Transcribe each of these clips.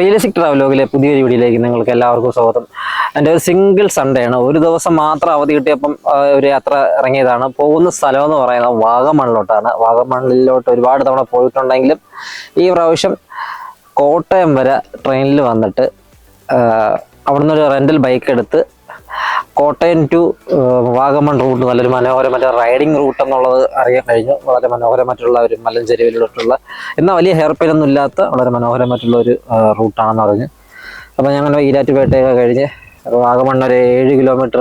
Realistic ട്രാവലോഗിലെ പുതിയൊരു വീഡിയോയിലേക്ക് നിങ്ങൾക്ക് എല്ലാവർക്കും സ്വാഗതം. എന്റെ ഒരു സിംഗിൾ സൺഡേ ആണ് ഒരു ദിവസം മാത്രം അവധി കിട്ടിയപ്പം ഒരു യാത്ര ഇറങ്ങിയതാണ്. പോകുന്ന സ്ഥലം എന്ന് പറയുന്നത് വാഗമണ്ണിലോട്ടാണ്. വാഗമണ്ണിലോട്ട് ഒരുപാട് തവണ പോയിട്ടുണ്ടെങ്കിലും ഈ പ്രാവശ്യം കോട്ടയം വരെ ട്രെയിനിൽ വന്നിട്ട് അവിടുന്ന് ഒരു റെന്റൽ ബൈക്ക് എടുത്ത് കോട്ടയം ടു വാഗമൺ റൂട്ട് നല്ലൊരു മനോഹരമായ റൈഡിംഗ് റൂട്ട് എന്നുള്ളത് അറിയാൻ കഴിഞ്ഞു. വളരെ മനോഹരമായിട്ടുള്ള ഒരു മലഞ്ചെരുവിലോട്ടുള്ള എന്നാൽ വലിയ ഹെയർ ഒന്നും ഇല്ലാത്ത വളരെ മനോഹരമായിട്ടുള്ള ഒരു റൂട്ടാണെന്ന് പറഞ്ഞു അപ്പോൾ ഞങ്ങൾ ഈരാറ്റുപേട്ടയൊക്കെ കഴിഞ്ഞ് വാഗമൺ ഒരു ഏഴ് കിലോമീറ്റർ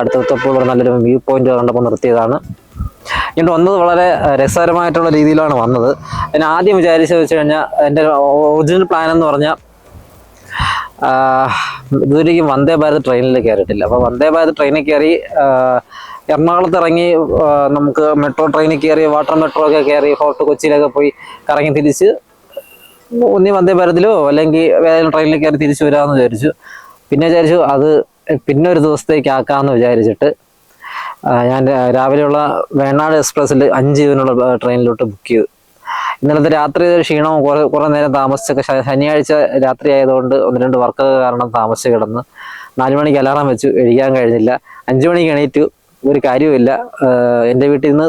അടുത്തപ്പോൾ ഇവിടെ നല്ലൊരു വ്യൂ പോയിന്റ് കണ്ടപ്പോൾ നിർത്തിയതാണ്. ഇങ്ങോട്ട് വന്നത് വളരെ രസകരമായിട്ടുള്ള രീതിയിലാണ് വന്നത്. ഞാൻ ആദ്യം വിചാരിച്ചത് വെച്ച് കഴിഞ്ഞാൽ എന്റെ ഒറിജിനൽ പ്ലാൻ എന്ന് പറഞ്ഞാൽ ഇതുവരെയും വന്ദേ ഭാരത് ട്രെയിനിൽ കയറിയിട്ടില്ല. അപ്പോൾ വന്ദേ ഭാരത് ട്രെയിനിൽ കയറി എറണാകുളത്ത് ഇറങ്ങി നമുക്ക് മെട്രോ ട്രെയിനിൽ കയറി വാട്ടർ മെട്രോ ഒക്കെ കയറി ഫോർട്ട് കൊച്ചിയിലൊക്കെ പോയി കറങ്ങി തിരിച്ച് ഒന്നി വന്ദേ ഭാരതിലോ അല്ലെങ്കിൽ വേറെ ട്രെയിനിൽ കയറി തിരിച്ചു വരാമെന്ന് വിചാരിച്ചു. പിന്നെ വിചാരിച്ചു അത് പിന്നെ ഒരു ദിവസത്തേക്ക് ആക്കാമെന്ന് വിചാരിച്ചിട്ട് ഞാൻ രാവിലെയുള്ള വേണാട് എക്സ്പ്രസ്സിൽ അഞ്ച് ജീവനുള്ള ട്രെയിനിലോട്ട് ബുക്ക് ചെയ്തു. ഇന്നലത്തെ രാത്രി ക്ഷീണവും കുറെ നേരം താമസിച്ചൊക്കെ ശനിയാഴ്ച രാത്രി ആയതുകൊണ്ട് ഒന്ന് രണ്ട് വർക്ക് കാരണം താമസിച്ച് കിടന്ന് നാല് മണിക്ക് അലാറം വെച്ചു എഴുതിക്കാൻ കഴിഞ്ഞില്ല. അഞ്ചു മണിക്ക് എണീറ്റു ഒരു കാര്യവുമില്ല. എന്റെ വീട്ടിൽ നിന്ന്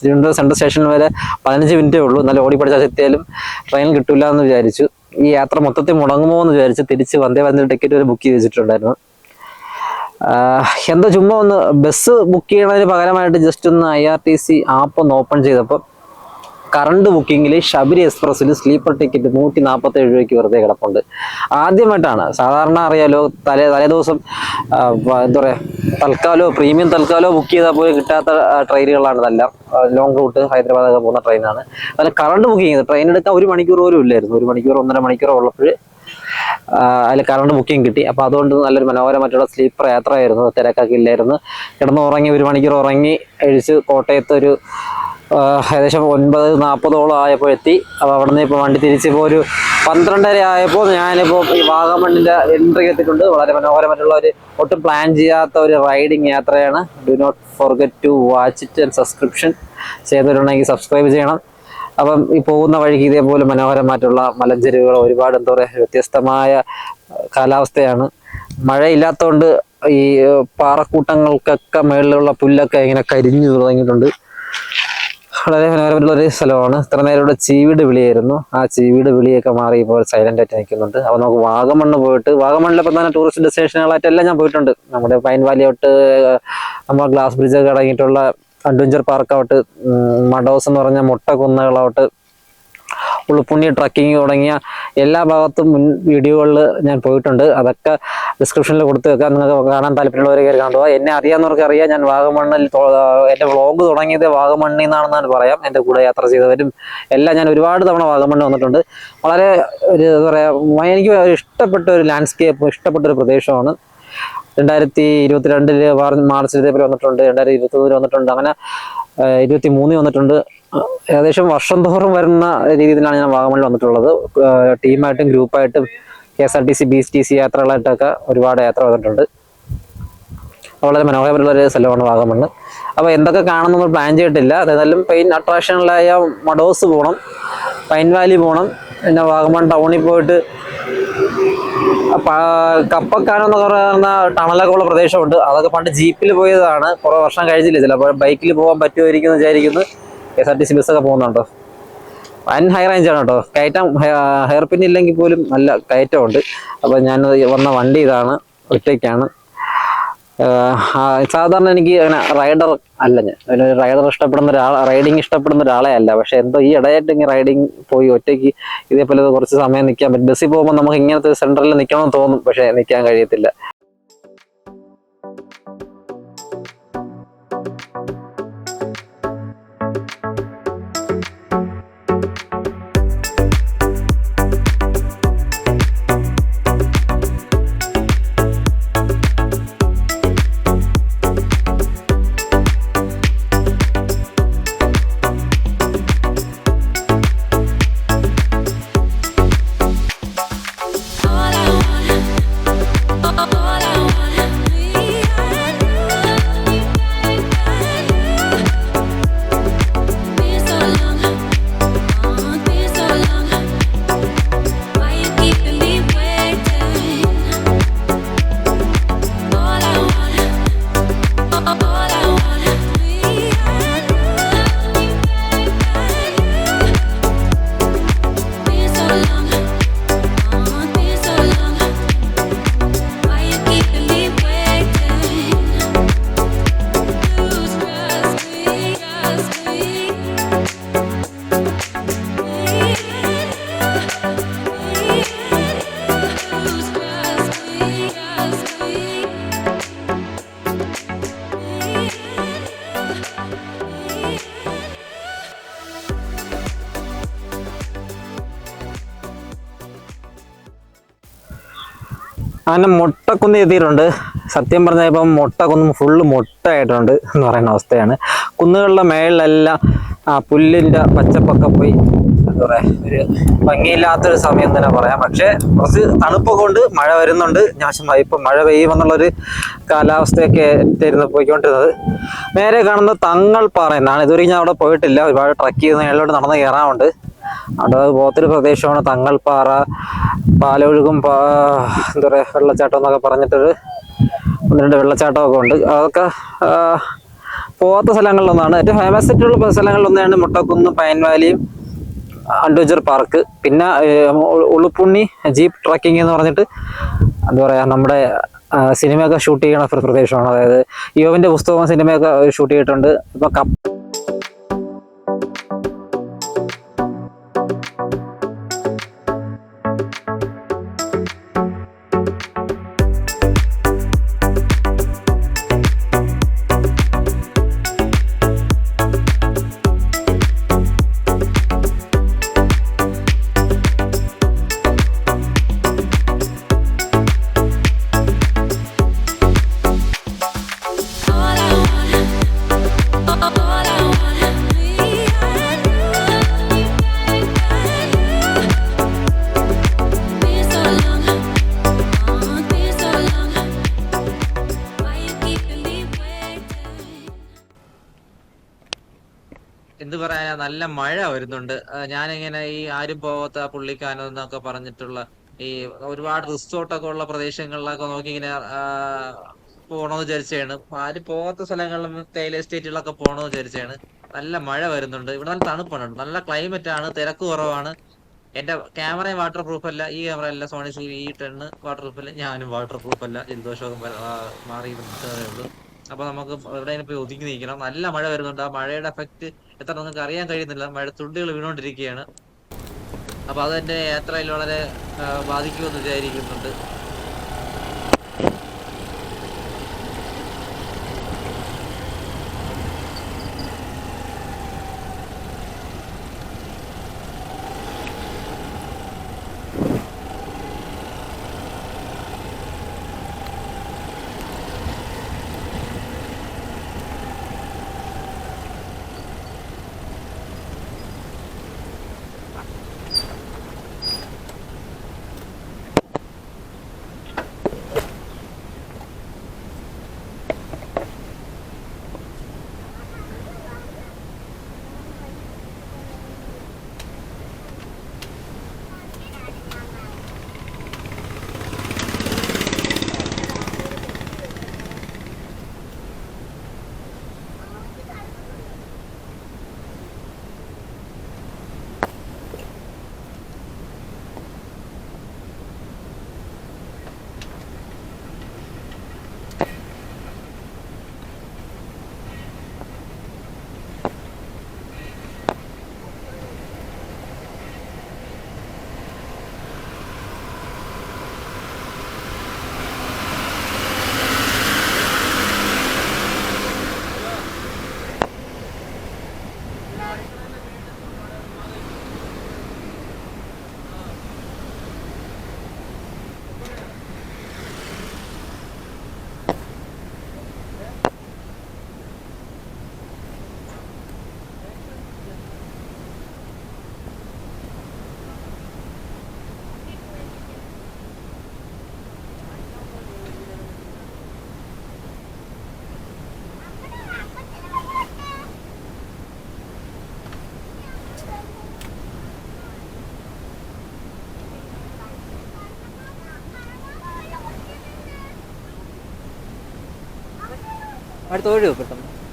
തിരുവനന്തപുരം സെൻട്രൽ സ്റ്റേഷനിൽ വരെ പതിനഞ്ച് മിനിറ്റേ ഉള്ളൂ. നല്ല ഓടി പഠിച്ചാൽ എത്തിയാലും ട്രെയിൻ കിട്ടില്ല എന്ന് വിചാരിച്ചു. ഈ യാത്ര മൊത്തത്തിൽ മുടങ്ങുമോ എന്ന് വിചാരിച്ച് തിരിച്ച് വന്ദേ ഭാരത് ടിക്കറ്റ് വരെ ബുക്ക് ചെയ്ത് വെച്ചിട്ടുണ്ടായിരുന്നു എന്താ ചുമ്മാ ഒന്ന് ബസ് ബുക്ക് ചെയ്യണതിന് പകരമായിട്ട് ജസ്റ്റ് ഒന്ന് I R T C app ഒന്ന് ഓപ്പൺ ചെയ്തപ്പോൾ കറണ്ട് ബുക്കിങ്ങിൽ ശബരി എക്സ്പ്രസ്സിൽ സ്ലീപ്പർ ടിക്കറ്റ് നൂറ്റി നാൽപ്പത്തി ഏഴ് രൂപയ്ക്ക് വെറുതെ കിടപ്പുണ്ട്. ആദ്യമായിട്ടാണ്. സാധാരണ അറിയാലോ തലേ തലേ ദിവസം എന്താ പറയുക തൽക്കാലോ പ്രീമിയം തൽക്കാലോ ബുക്ക് ചെയ്താൽ പോലും കിട്ടാത്ത ട്രെയിനുകളാണ് ഇതെല്ലാം. ലോങ് റൂട്ട് ഹൈദരാബാദൊക്കെ പോകുന്ന ട്രെയിനാണ്. അതിൽ കറണ്ട് ബുക്കിംഗ് ചെയ്ത്. ട്രെയിൻ എടുക്കാൻ ഒരു മണിക്കൂർ പോലും ഇല്ലായിരുന്നു. ഒരു മണിക്കൂർ ഒന്നര മണിക്കൂർ ഉള്ളപ്പോൾ അതിൽ കറണ്ട് ബുക്കിംഗ് കിട്ടി. അപ്പോൾ അതുകൊണ്ട് നല്ലൊരു മനോഹരമായിട്ടുള്ള സ്ലീപ്പർ യാത്രയായിരുന്നു. തിരക്കൊക്കെ ഇല്ലായിരുന്നു. കിടന്ന് ഉറങ്ങി ഒരു മണിക്കൂർ ഉറങ്ങി എഴിച്ച് കോട്ടയത്ത് ഒരു ഏകദേശം ഒൻപത് നാൽപ്പതോളം ആയപ്പോൾ എത്തി. അപ്പോൾ അവിടെ നിന്ന് ഇപ്പോൾ വണ്ടി തിരിച്ച് ഇപ്പോൾ ഒരു പന്ത്രണ്ടര ആയപ്പോൾ ഞാനിപ്പോൾ ഈ വാഗമണ്ണിന്റെ എൻട്രി എത്തിയിട്ടുണ്ട്. വളരെ മനോഹരമായിട്ടുള്ള ഒരു ഒട്ടും പ്ലാൻ ചെയ്യാത്ത ഒരു റൈഡിങ് യാത്രയാണ്. Do not forget to watch it and subscription ചെയ്തിട്ടുണ്ടെങ്കിൽ സബ്സ്ക്രൈബ് ചെയ്യണം. അപ്പം ഈ പോകുന്ന വഴിക്ക് ഇതേപോലെ മനോഹരമായിട്ടുള്ള മലഞ്ചെരുവുകൾ ഒരുപാട് എന്താ പറയുക വ്യത്യസ്തമായ കാലാവസ്ഥയാണ്. മഴയില്ലാത്തതുകൊണ്ട് ഈ പാറക്കൂട്ടങ്ങൾക്കൊക്കെ മുകളിലുള്ള പുല്ലൊക്കെ ഇങ്ങനെ കരിഞ്ഞു തുടങ്ങിയിട്ടുണ്ട്. വളരെ മനോഹരമായിട്ടുള്ള ഒരു സ്ഥലമാണ്. ഇത്ര നേരം ഇവിടെ ചീവീട് വിളിയായിരുന്നു. ആ ചീവീട് വിളിയൊക്കെ മാറി ഇപ്പോൾ സൈലന്റ് ആയിട്ട് നിൽക്കുന്നുണ്ട്. അപ്പോൾ നമുക്ക് വാഗമണ്ണ് പോയിട്ട് വാഗമണ്ണിലെ പ്രധാന ടൂറിസ്റ്റ് ഡെസ്റ്റിനേഷനുകളായിട്ടെല്ലാം ഞാൻ പോയിട്ടുണ്ട്. നമ്മുടെ പൈൻ വാലി തൊട്ട് നമ്മൾ ഗ്ലാസ് ബ്രിഡ്ജ് ഒക്കെ അടങ്ങിയിട്ടുള്ള അഡ്വഞ്ചർ പാർക്കൗട്ട് മഡോസ് എന്ന് പറഞ്ഞ മുട്ട മുട്ടക്കുന്നുകളാവട്ട് ഉളുപ്പുണ്ണി ട്രക്കിംഗ് തുടങ്ങിയ എല്ലാ ഭാഗത്തും മുൻ വീഡിയോകളിൽ ഞാൻ പോയിട്ടുണ്ട്. അതൊക്കെ ഡിസ്ക്രിപ്ഷനിൽ കൊടുത്തു വെക്കാം. നിങ്ങൾക്ക് കാണാൻ താല്പര്യമുള്ളവരെ കയറി കാണുക. എന്നെ അറിയാവുന്നവർക്ക് അറിയാം ഞാൻ വാഗമണ്ണിൽ എന്റെ വ്ളോഗ് തുടങ്ങിയത് വാഗമണ്ണിൽ നിന്നാണെന്നാണ് പറയാം. എന്റെ കൂടെ യാത്ര ചെയ്തവരും എല്ലാം ഞാൻ ഒരുപാട് തവണ വാഗമണ്ണിൽ വന്നിട്ടുണ്ട്. വളരെ ഒരു എന്താ പറയുക എനിക്ക് ഇഷ്ടപ്പെട്ട ഒരു ലാൻഡ്സ്കേപ്പ് ഇഷ്ടപ്പെട്ട ഒരു പ്രദേശമാണ്. രണ്ടായിരത്തി ഇരുപത്തിരണ്ടിൽ മാർച്ച് ഇതേപോലെ വന്നിട്ടുണ്ട്. രണ്ടായിരത്തി ഇരുപത്തി വന്നിട്ടുണ്ട്. അങ്ങനെ ഇരുപത്തി മൂന്നിൽ വന്നിട്ടുണ്ട്. ഏകദേശം വർഷം തോറും വരുന്ന രീതിയിലാണ് ഞാൻ വാഗമണിൽ വന്നിട്ടുള്ളത്. ടീമായിട്ടും ഗ്രൂപ്പായിട്ടും K S R T C B S T C യാത്രകളായിട്ടൊക്കെ ഒരുപാട് യാത്ര വന്നിട്ടുണ്ട്. വളരെ മനോഹരമുള്ള ഒരു സ്ഥലമാണ് വാഗമണ്ണ്. അപ്പോൾ എന്തൊക്കെ കാണണം എന്ന് പ്ലാൻ ചെയ്തിട്ടില്ല ഏതായാലും പെയിൻ അട്രാക്ഷനിലായ മഡോസ് പോകണം പൈൻ വാലി പോകണം പിന്നെ വാഗമൺ ടൗണിൽ പോയിട്ട് കപ്പക്കാനം എന്ന് പറയുന്ന ടണലൊക്കെ ഉള്ള പ്രദേശമുണ്ട്. അതൊക്കെ പണ്ട് ജീപ്പിൽ പോയതാണ്. കുറേ വർഷം കഴിഞ്ഞില്ല ചിലപ്പോൾ ബൈക്കിൽ പോകാൻ പറ്റുമായിരിക്കും എന്ന് വിചാരിക്കുന്നു. K S R T C ബസ്സൊക്കെ പോകുന്നുണ്ടോ. വൻ ഹൈ റേഞ്ച് ആണ് കേട്ടോ. കയറ്റം ഹെയർ പിൻ ഇല്ലെങ്കിൽ പോലും നല്ല കയറ്റമുണ്ട് അപ്പോൾ ഞാൻ വന്ന വണ്ടി ഇതാണ്. ഒറ്റയ്ക്കാണ്. സാധാരണ എനിക്ക് അങ്ങനെ റൈഡർ അല്ല ഞാൻ. ഒരു റൈഡർ ഇഷ്ടപ്പെടുന്ന ഒരാൾ റൈഡിങ് ഇഷ്ടപ്പെടുന്ന ഒരാളെ അല്ല. പക്ഷെ എന്തോ ഈ ഇടയായിട്ട് ഇങ്ങനെ റൈഡിങ് പോയി ഒറ്റയ്ക്ക് ഇതേപോലെ കുറച്ച് സമയം നിൽക്കാൻ പറ്റും. ബസ്സിൽ പോകുമ്പോൾ നമുക്ക് ഇങ്ങനത്തെ സെന്ററിൽ നിൽക്കണമെന്ന് തോന്നും. പക്ഷെ നിൽക്കാൻ കഴിയത്തില്ല. അങ്ങനെ മുട്ടക്കുന്ന് എത്തിയിട്ടുണ്ട്. സത്യം പറഞ്ഞാൽ ഇപ്പം മുട്ടക്കുന്നും ഫുള്ള് മുട്ടയായിട്ടുണ്ട് എന്ന് പറയുന്ന അവസ്ഥയാണ്. കുന്നുകളുടെ മേളിലെല്ലാം പുല്ലിന്റെ പച്ചപ്പൊക്കെ പോയി. എന്താ പറയുക ഒരു ഭംഗിയില്ലാത്തൊരു സമയം തന്നെ പറയാം. പക്ഷേ കുറച്ച് തണുപ്പൊക്കെ കൊണ്ട് മഴ വരുന്നുണ്ട്. ഞാശമായി ഇപ്പം മഴ പെയ്യുമെന്നുള്ളൊരു കാലാവസ്ഥയൊക്കെ തരുന്ന പോയിക്കൊണ്ടിരുന്നത്. നേരെ കാണുന്ന തങ്ങൾ എന്നാണ് ഇതുവരെ ഞാൻ അവിടെ പോയിട്ടില്ല. ഒരുപാട് ട്രക്ക് ചെയ്ത് മേളിലോട്ട് നടന്ന് കയറാറുണ്ട് അവിടെ പോത്തൊരു പ്രദേശമാണ്. തങ്ങൾപ്പാറ പാലൊഴുകും പാ എന്താ പറയുക വെള്ളച്ചാട്ടം എന്നൊക്കെ പറഞ്ഞിട്ടൊരു ഒന്ന് രണ്ട് വെള്ളച്ചാട്ടമൊക്കെ ഉണ്ട്. അതൊക്കെ പോകാത്ത സ്ഥലങ്ങളിലൊന്നാണ്. ഏറ്റവും ഫേമസ് ആയിട്ടുള്ള സ്ഥലങ്ങളിലൊന്നാണ് മുട്ടക്കുന്ന് പൈൻ വാലിയും അഡ്വഞ്ചർ പാർക്ക്. പിന്നെ ഉളുപ്പുണ്ണി ജീപ്പ് ട്രക്കിംഗ് എന്ന് പറഞ്ഞിട്ട് എന്താ പറയുക നമ്മുടെ സിനിമയൊക്കെ ഷൂട്ട് ചെയ്യണ പ്ര- പ്രദേശമാണ്. അതായത് യോവിന്റെ പുസ്തകവും സിനിമയൊക്കെ ഷൂട്ട് ചെയ്തിട്ടുണ്ട്. ഇപ്പം കപ്പ എന്ത് പറയാനാ നല്ല മഴ വരുന്നുണ്ട്. ഞാനിങ്ങനെ ഈ ആരും പോവാത്ത പുള്ളിക്കാനം എന്നൊക്കെ പറഞ്ഞിട്ടുള്ള ഈ ഒരുപാട് റിസോർട്ടൊക്കെ ഉള്ള പ്രദേശങ്ങളിലൊക്കെ നോക്കി ഇങ്ങനെ ആ, പോണോന്ന് വിചാരിച്ചാണ് ആരും പോകാത്ത സ്ഥലങ്ങളിലും തേയില എസ്റ്റേറ്റുകളൊക്കെ പോകണമെന്ന് വിചാരിച്ചാണ് നല്ല മഴ വരുന്നുണ്ട്. ഇവിടെ നല്ല തണുപ്പാണ്. നല്ല ക്ലൈമറ്റ് ആണ് തിരക്ക് കുറവാണ്. എന്റെ ക്യാമറ വാട്ടർ പ്രൂഫ് അല്ല. ഈ ക്യാമറ അല്ല Sony C E ten waterproof അല്ല. ഞാനും വാട്ടർ പ്രൂഫ് അല്ല. ജലദോഷമൊക്കെ മാറി ഉള്ളൂ. അപ്പൊ നമുക്ക് ഇവിടെ പോയി ഒതുങ്ങി നിൽക്കണം. നല്ല മഴ വരുന്നുണ്ട്. ആ മഴയുടെ എഫക്ട് എത്ര നമുക്ക് അറിയാൻ കഴിയുന്നില്ല. മഴ തുള്ളികൾ വീണുകൊണ്ടിരിക്കുകയാണ്. അപ്പൊ അത് എന്റെ യാത്രയിൽ വളരെ ബാധിക്കുമെന്ന് വിചാരിക്കുന്നുണ്ട്. അടുത്ത ഒഴിവ് പെട്ടെന്ന്.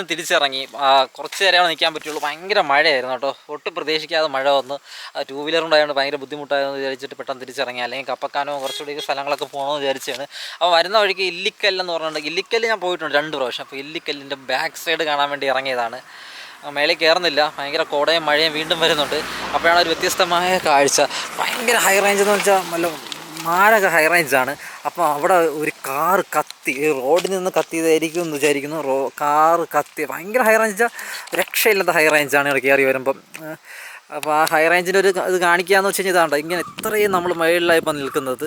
നിന്ന് തിരിച്ചിറങ്ങി. കുറച്ച് നേരമാണ് നിൽക്കാൻ പറ്റുള്ളൂ. ഭയങ്കര മഴയായിരുന്നു കേട്ടോ. ഒട്ടും പ്രതീക്ഷിക്കാതെ മഴ വന്നു. ടൂ വീലർ ഉണ്ടായതുകൊണ്ട് ഭയങ്കര ബുദ്ധിമുട്ടായെന്ന് വിചാരിച്ചിട്ട് പെട്ടെന്ന് തിരിച്ചിറങ്ങി. അല്ലെങ്കിൽ കപ്പക്കാനോ കുറച്ചുകൂടി സ്ഥലങ്ങളൊക്കെ പോകണമെന്ന് വിചാരിച്ചാണ്. അപ്പോൾ വരുന്ന വഴിക്ക് ഇല്ലിക്കല്ലെന്ന് പറഞ്ഞിട്ടുണ്ട്. ഇല്ലിക്കല്ല് ഞാൻ പോയിട്ടുണ്ട് രണ്ട് പ്രാവശ്യം. അപ്പോൾ ഇല്ലിക്കല്ലിന്റെ ബാക്ക് സൈഡ് കാണാൻ വേണ്ടി ഇറങ്ങിയതാണ്. മേളിൽ കയറുന്നില്ല. ഭയങ്കര കോടയും മഴയും വീണ്ടും വരുന്നുണ്ട്. അപ്പോഴാണ് ഒരു വ്യത്യസ്തമായ കാഴ്ച. ഭയങ്കര ഹൈ റേഞ്ച് എന്ന് വെച്ചാൽ നല്ല മാരക ഹൈ റേഞ്ചാണ് അപ്പോൾ അവിടെ ഒരു കാർ കത്തി റോഡിൽ നിന്ന് കത്തിയതായിരിക്കും എന്ന് വിചാരിക്കുന്നു. റോ കാറ് കത്തി ഭയങ്കര ഹൈ റേഞ്ച് രക്ഷയില്ലാത്ത ഹൈ റേഞ്ചാണ് കയറി വരുമ്പം. അപ്പോൾ ആ ഹൈ റേഞ്ചിന്റെ ഒരു ഇത് കാണിക്കുകയെന്ന് വെച്ച് കഴിഞ്ഞാൽ ഇതാണ്ടോ ഇങ്ങനെ ഇത്രയും നമ്മൾ മുകളിലായി ഇപ്പം നിൽക്കുന്നത്.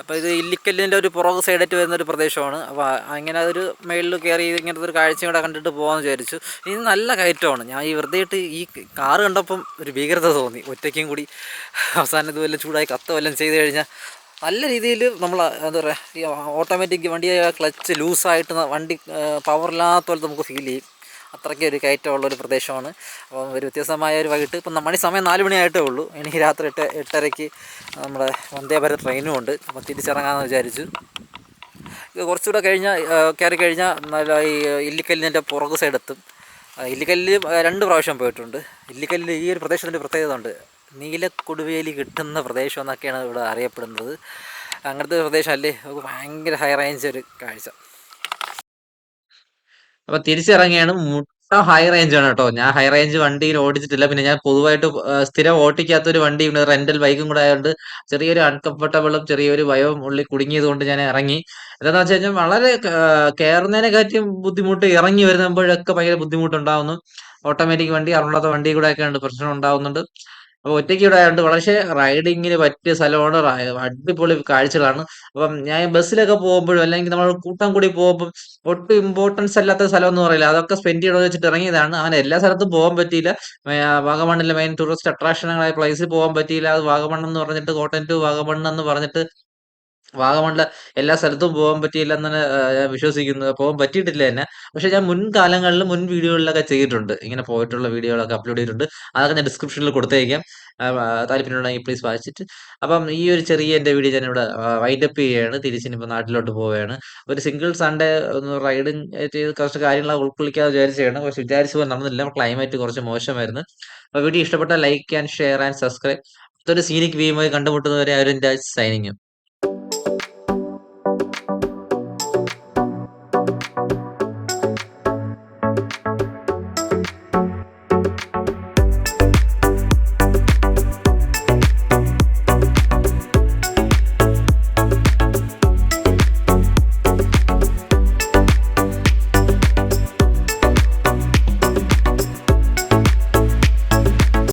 അപ്പോൾ ഇത് ഇല്ലിക്കല്ലിന്റെ ഒരു പുറക് സൈഡായിട്ട് വരുന്ന ഒരു പ്രദേശമാണ്. അപ്പോൾ അങ്ങനെ അതൊരു മേളിൽ കയറി ഇങ്ങനത്തെ ഒരു കാഴ്ച കൂടെ കണ്ടിട്ട് പോകാമെന്ന് വിചാരിച്ചു. ഇത് നല്ല കയറ്റമാണ്. ഞാൻ ഈ വെറുതെ ഇട്ട് ഈ കാറ് കണ്ടപ്പം ഒരു ഭീകരത തോന്നി. ഒറ്റയ്ക്കും കൂടി അവസാനം ഇതുപോലെ ചൂടായി കത്ത് വല്ലതും ചെയ്ത് കഴിഞ്ഞാൽ നല്ല രീതിയിൽ നമ്മൾ എന്താ പറയുക ഈ ഓട്ടോമാറ്റിക് വണ്ടിയായ ക്ലച്ച് ലൂസായിട്ട് വണ്ടി പവറില്ലാത്ത പോലെ നമുക്ക് ഫീൽ ചെയ്യും. അത്രയ്ക്ക് ഒരു കയറ്റമുള്ള ഒരു പ്രദേശമാണ്. അപ്പം ഒരു വ്യത്യസ്തമായ ഒരു വൈകിട്ട് ഇപ്പം നമ്മുടെ സമയം നാല് മണിയായിട്ടേ ഉള്ളൂ. ഇനി രാത്രി എട്ട് എട്ടരയ്ക്ക് നമ്മുടെ വന്ദേ ഭാരത് ട്രെയിനും ഉണ്ട്. അപ്പം തിരിച്ചിറങ്ങാമെന്ന് വിചാരിച്ചു. കുറച്ചുകൂടെ കഴിഞ്ഞാൽ കയറി കഴിഞ്ഞാൽ നല്ല ഈ ഇല്ലിക്കല്ലിന്റെ പുറകു സൈഡെത്തും ഇല്ലിക്കല്ലിൽ രണ്ട് പ്രാവശ്യം പോയിട്ടുണ്ട്. ഇല്ലിക്കല്ലിൽ ഈ ഒരു പ്രദേശത്തിന്റെ പ്രത്യേകത ഉണ്ട്. നീലക്കൊടുവേലി കിട്ടുന്ന പ്രദേശം എന്നൊക്കെയാണ് ഇവിടെ അറിയപ്പെടുന്നത്. അങ്ങനത്തെ ഒരു പ്രദേശമല്ലേ? നമുക്ക് ഭയങ്കര ഹൈ റേഞ്ച് ഒരു കാഴ്ച. അപ്പൊ തിരിച്ചിറങ്ങിയാണ് മുട്ട ഹൈ റേഞ്ച് ആണ് കേട്ടോ. ഞാൻ ഹൈ റേഞ്ച് വണ്ടിയിൽ ഓടിച്ചിട്ടില്ല. പിന്നെ ഞാൻ പൊതുവായിട്ട് സ്ഥിരം ഓട്ടിക്കാത്ത ഒരു വണ്ടി റെന്റൽ ബൈക്കും കൂടെ ആയതുകൊണ്ട് ചെറിയൊരു അൺകംഫർട്ടബിളും ചെറിയൊരു ഭയവും ഉള്ളിൽ കുടുങ്ങിയത് കൊണ്ട് ഞാൻ ഇറങ്ങി. എന്താണെന്ന് വെച്ച് കഴിഞ്ഞാൽ വളരെ കയറുന്നതിനെക്കാറ്റും ബുദ്ധിമുട്ട് ഇറങ്ങി വരുമ്പോഴൊക്കെ ഭയങ്കര ബുദ്ധിമുട്ടുണ്ടാവുന്നു. ഓട്ടോമാറ്റിക് വണ്ടി അറിഞ്ഞാത്ത വണ്ടി കൂടെ ഒക്കെ ഉണ്ട് പ്രശ്നം ഉണ്ടാവുന്നുണ്ട് അപ്പൊ ഒറ്റയ്ക്ക് ഇവിടെ ആയതുകൊണ്ട് വളരെ റൈഡിങ്ങിന് പറ്റിയ സ്ഥലമാണ്. അടിപൊളി കാഴ്ചകളാണ്. അപ്പം ഞാൻ ബസ്സിലൊക്കെ പോകുമ്പോഴും അല്ലെങ്കിൽ നമ്മൾ കൂട്ടം കൂടി പോകുമ്പോൾ ഒട്ടും ഇമ്പോർട്ടൻസ് അല്ലാത്ത സ്ഥലം എന്ന് പറയില്ല അതൊക്കെ സ്പെൻഡ് ചെയ്യണമെന്ന് വെച്ചിട്ട് ഇറങ്ങിയതാണ്. അങ്ങനെ എല്ലാ സ്ഥലത്തും പോകാൻ പറ്റിയില്ല. വാഗമണ്ണിലെ മെയിൻ ടൂറിസ്റ്റ് അട്രാക്ഷനായ പ്ലേസിൽ പോകാൻ പറ്റിയില്ല. അത് വാഗമൺ എന്ന് പറഞ്ഞിട്ട് കോട്ടയം ടു വാഗമൺ എന്ന് പറഞ്ഞിട്ട് വാഗമണിലെ എല്ലാ സ്ഥലത്തും പോകാൻ പറ്റിയില്ല തന്നെ ഞാൻ വിശ്വസിക്കുന്നു. പോകാൻ പറ്റിയിട്ടില്ല തന്നെ പക്ഷെ ഞാൻ മുൻകാലങ്ങളിൽ മുൻ വീഡിയോകളിലൊക്കെ ചെയ്തിട്ടുണ്ട്. ഇങ്ങനെ പോയിട്ടുള്ള വീഡിയോകളൊക്കെ അപ്ലോഡ് ചെയ്തിട്ടുണ്ട്. അതൊക്കെ ഞാൻ ഡിസ്ക്രിപ്ഷനിൽ കൊടുത്തേക്കാം. താല്പര്യമുണ്ടെങ്കിൽ പ്ലീസ് വായിച്ചിട്ട്. അപ്പം ഈ ഒരു ചെറിയ എന്റെ വീഡിയോ ഞാൻ ഇവിടെ വൈൻഡപ്പ് ചെയ്യുകയാണ് തിരിച്ചിനിപ്പോൾ നാട്ടിലോട്ട് പോവുകയാണ്. ഒരു സിംഗിൾ സൺഡേ ഒന്ന് റൈഡിങ് ചെയ്ത് കുറച്ച് കാര്യങ്ങളൊക്കെ ഉൾക്കൊള്ളിക്കാതെ വിചാരിച്ചാണ് പക്ഷെ വിചാരിച്ചു പോലെ നടന്നില്ല. ക്ലൈമറ്റ് കുറച്ച് മോശമായിരുന്നു. അപ്പോൾ വീഡിയോ ഇഷ്ടപ്പെട്ട like and share and subscribe ഒരു സീനിക് വീമായി കണ്ടുമുട്ടുന്നവരെ അവരെ സൈനിങ്